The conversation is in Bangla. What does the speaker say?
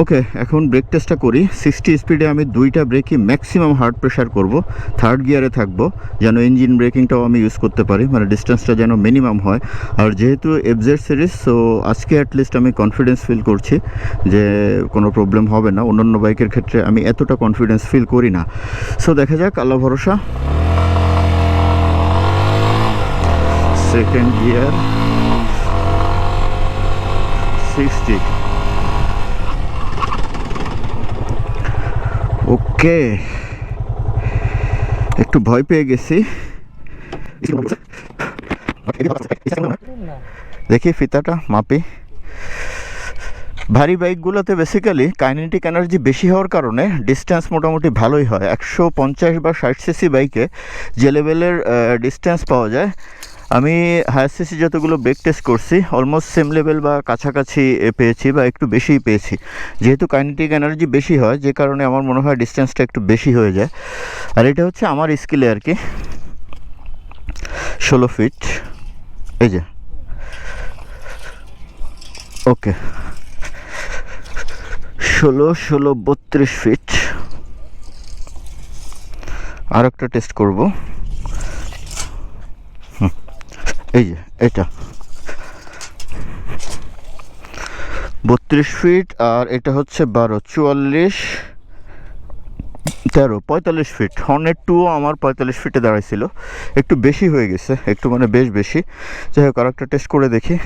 ওকে, এখন ব্রেক টেস্টটা করি। সিক্সটি স্পিডে আমি দুইটা ব্রেকই ম্যাক্সিমাম হার্ড প্রেশার করব। থার্ড গিয়ারে থাকব, যেন ইঞ্জিন ব্রেকিংটাও আমি ইউজ করতে পারি মানে ডিস্টেন্সটা যেন মিনিমাম হয়। আর যেহেতু এফজেড সিরিজ সো আজকে অ্যাটলিস্ট আমি কনফিডেন্স ফিল করছি যে কোনো প্রবলেম হবে না। অন্যান্য বাইকের ক্ষেত্রে আমি এতটা কনফিডেন্স ফিল করি না। সো দেখা যাক, আল্লাহ ভরসা। Second gear sixty okay. একটু ভয় পেয়ে গেছি। দেখি ফিতাটা, মাপি। ভারী বাইকগুলোতে বেসিক্যালি কাইনেটিক এনার্জি বেশি হওয়ার কারণে ডিস্টেন্স মোটামুটি ভালোই হয়। একশো পঞ্চাশ বা ষাট সিসি বাইকে যে লেভেলের ডিস্টেন্স পাওয়া যায়। আমি হায়ার সিসি যতগুলো ব্রেক টেস্ট করছি অলমোস্ট সেম লেভেল বা কাছাকাছি পেয়েছি বা একটু বেশিই পেয়েছি। যেহেতু কাইনেটিক এনার্জি বেশি হয়, যে কারণে আমার মনে হয় ডিস্টেন্সটা একটু বেশি হয়ে যায়। আর এটা হচ্ছে আমার স্কিলে আর কি, ষোলো ফিট এই যে। ওকে ষোলো ষোলো, বত্রিশ ফিট আর একটা টেস্ট করব। এই যে, এটা। বত্রিশ ফিট আর এটা হচ্ছে বারো, চুয়াল্লিশ, তেরো, পঁয়তাল্লিশ ফিট হর্নের টুও আমার পঁয়তাল্লিশ ফিটে দাঁড়াইছিল। একটু বেশি হয়ে গেছে, একটু মানে বেশ বেশি। যাই হোক আর একটা টেস্ট করে দেখি।